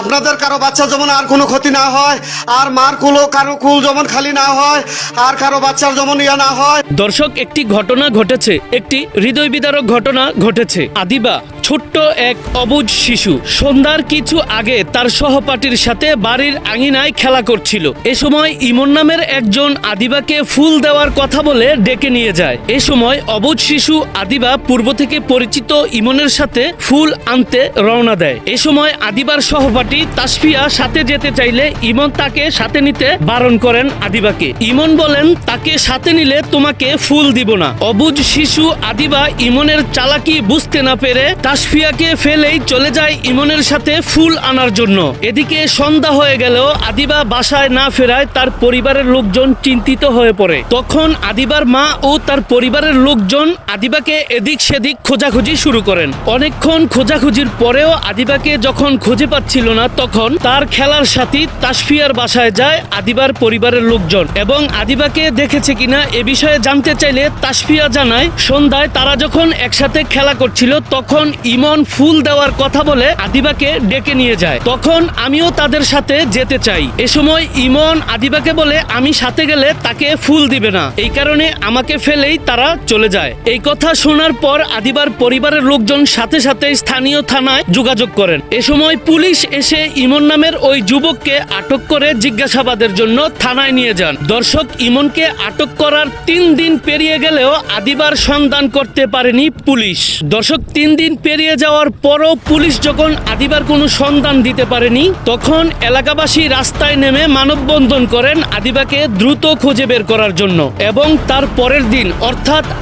আপনাদের কারও বাচ্চা যেমন আর কোনো ক্ষতি না হয়, আর মার কুলো, কারও কুল যেমন খালি না হয়, আর কারও বাচ্চার যেমন ইয়া না হয়। দর্শক, একটি ঘটনা ঘটেছে, একটি হৃদয় বিদারক ঘটনা ঘটেছে। আদিবা, ছোট্ট এক অবুজ শিশু, সন্ধ্যার কিছু আগে তার সহপাঠীর সাথে বাড়ির আঙিনায় খেলা করছিল। এ সময় ইমন নামের একজন আদিবাকে ফুল দেওয়ার কথা বলে ডেকে নিয়ে যায়। এ সময় অবুজ শিশু আদিবা পূর্ব থেকে পরিচিত ইমনের সাথে ফুল আনতে রওনা দেয়। এ সময় আদিবার সহপাঠী তাসফিয়া সাথে যেতে চাইলে ইমন তাকে সাথে নিতে বারণ করেন আদিবাকে। ইমন বলেন, তাকে সাথে নিলে তোমাকে ফুল দিব না। অবুজ শিশু আদিবা ইমনের চালাকি বুঝতে না পেরে তাসফিয়াকে ফেলেই চলে যায় ইমনের সাথে ফুল আনার জন্য। এদিকে সন্ধ্যা হয়ে গেলেও আদিবা বাসায় না ফেরায় তার পরিবারের লোকজন চিন্তিত হয়ে পড়ে। তখন আদিবার মা ও তার পরিবারের লোকজন আদিবাকে এদিক সেদিক খোঁজাখুঁজি শুরু করেন। অনেকক্ষণ খোঁজাখুঁজির পরেও আদিবাকে যখন খুঁজে পাচ্ছিল না, তখন তার খেলার সাথী তাসফিয়ার বাসায় যায় আদিবার পরিবারের লোকজন এবং আদিবাকে দেখেছে কিনা এ বিষয়ে জানতে চাইলে তাসফিয়া জানায়, সন্ধ্যায় তারা যখন একসাথে খেলা করছিল তখন ইমন ফুল দেওয়ার কথা বলে আদিবাকে ডেকে নিয়ে যায়। তখন আমিও তাদের সাথে যেতে চাই। এ সময় ইমন আদিবাকে বলে, আমি সাথে গেলে তাকে ফুল দিবে না। এই কারণে আমাকে ফেলেই তারা চলে যায়। এই কথা শোনার পর আদিবার পরিবারের লোকজন সাথে সাথে স্থানীয় থানায় যোগাযোগ করেন। এ সময় পুলিশ এসে ইমন নামের ওই যুবককে আটক করে জিজ্ঞাসাবাদের জন্য থানায় নিয়ে যান। দর্শক ইমনকে আটক করার তিন দিন পেরিয়ে গেলেও আদিবার সন্ধান করতে পারেনি পুলিশ। দর্শক, তিন দিন পেরিয়ে যাওয়ার পরও পুলিশ যখন আদিবার কোনো সন্ধান দিতে পারেনি, তখন এলাকাবাসী রাস্তায় নেমে মানববন্ধন করেন আদিবাকে দ্রুত খুঁজে বের করার জন্য। এবং তার পরের দিন, অর্থাৎ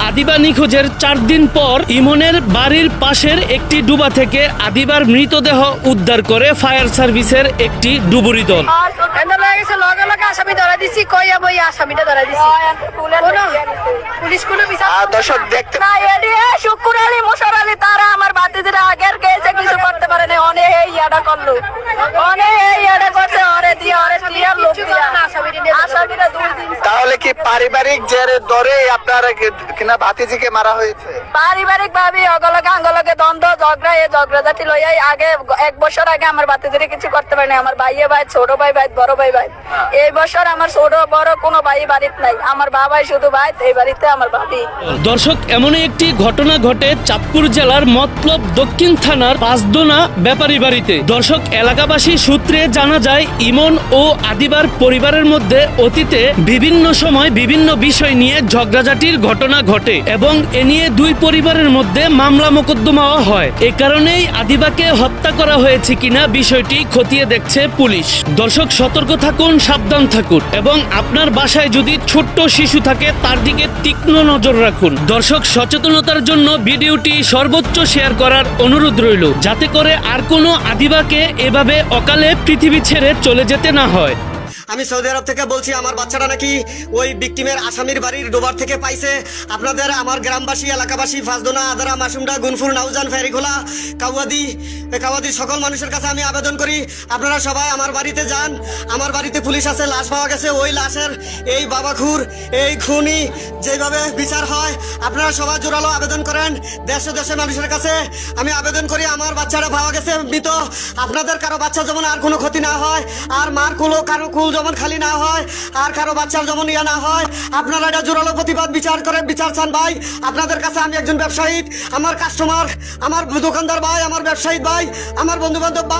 আদিবা নিখোঁজের চার দিন পর ইমনের বাড়ির পাশের একটি ডুবা থেকে আদিবার মৃতদেহ উদ্ধার করে ফায়ার সার্ভিসের একটি ডুবুরি দল। এন্ড লয়ে গেছে? লগে লগে আসামি ধরা দিছি কইয়া বই আসামিটা ধরা দিছি। কোনো পুলিশ কোনো বিচার আর দর্শক দেখতে না শুকুর আলী মোশার আলী তারা আমার বাতিদের আগের কেসে কিছু করতে পারে না অনে এই ইয়াটা করল। অনে এই ইয়াটা করছে অরে দিয়ে অরে ক্লিয়ার লোক দিয়া আসামিটা দুই দিন তাহলে কি পারিবারিক জেরে ধরে আপনার কি- কিনা ভাতিজিকে মারা হয়েছে? পারিবারিক ভাবে অগলকে আঙ্গলকে দ্বন্দ্ব ঝগড়া এই ঝগড়াঝাটি লইয়াই আগে এক বছর আগে আমার বাতিদের কিছু করতে পারে আমার ভাইয়ে ভাই ছোট ভাই ভাই বড় ভাই ভাই। এই বছর আমার ছোট বড় কোনো ভাই বাড়িতে নাই। আমার বাবাই শুধু ভাই এই বাড়িতে আমার ভাবি। দর্শক এমনই একটি ঘটনা ঘটে চাঁদপুর জেলার মতলব দক্ষিণ থানার পাঁচদোনা ব্যাপারী বাড়িতে। দর্শক, এলাকাবাসী সূত্রে জানা যায়, ইমন ও আদিবার পরিবারের মধ্যে অতীতে বিভিন্ন সময় বিভিন্ন বিষয় নিয়ে ঝগড়াঝাটির ঘটনা ঘটে এবং এ নিয়ে দুই পরিবারের মধ্যে মামলা মোকদ্দমাও হয়। এ কারণেই আদিবাকে হত্যা করা হয়েছে কিনা বিষয়টি খতিয়ে দেখছে পুলিশ। দর্শক, সতর্ক থাকুন, সাবধান থাকুন এবং আপনার বাসায় যদি ছোট্ট শিশু থাকে, তার দিকে তীক্ষ্ণ নজর রাখুন। দর্শক, সচেতনতার জন্য ভিডিওটি সর্বোচ্চ শেয়ার করার অনুরোধ রইল। যাতে করে আর কোনো আদিবাকে এভাবে অকালে পৃথিবী ছেড়ে চলে যেতে না হয়। আমি সৌদি আরব থেকে বলছি, আমার বাচ্চাটা নাকি ওই বিক্টিমের আসামির বাড়ির ডোবার থেকে পাইছে। আপনাদের আমার গ্রামবাসী, এলাকাবাসী, ফাজদোনা, আদারা, মাসুমডা গুনফুল নাউজান, ফেরিখোলা কাউয়াদি এ কাউয়াদির সকল মানুষের কাছে আমি আবেদন করি, আপনারা সবাই আমার বাড়িতে যান। আমার বাড়িতে পুলিশ আছে, লাশ পাওয়া গেছে, ওই লাশের এই বাবাখুর, এই খুনি যেভাবে বিচার হয়, আপনারা সবাই জোরালো আবেদন করেন, দেশ দেশের মানুষের কাছে আমি আবেদন করি, আমার বাচ্চারা পাওয়া গেছে, মৃত। আপনাদের কারও বাচ্চা যেমন আর কোনো ক্ষতি না হয়, আর মার কুলো, কারও কুল যেমন খালি না হয়, আর কারও বাচ্চার যেমন ইয়া না হয়, আপনারা এটা জোরালো প্রতিবাদ বিচার করেন, বিচার চান ভাই। আপনাদের কাছে আমি একজন ব্যবসায়ী, আমার কাস্টমার আমার দোকানদার ভাই, আমার ব্যবসায়ী ভাই, আমার বন্ধু বান্ধব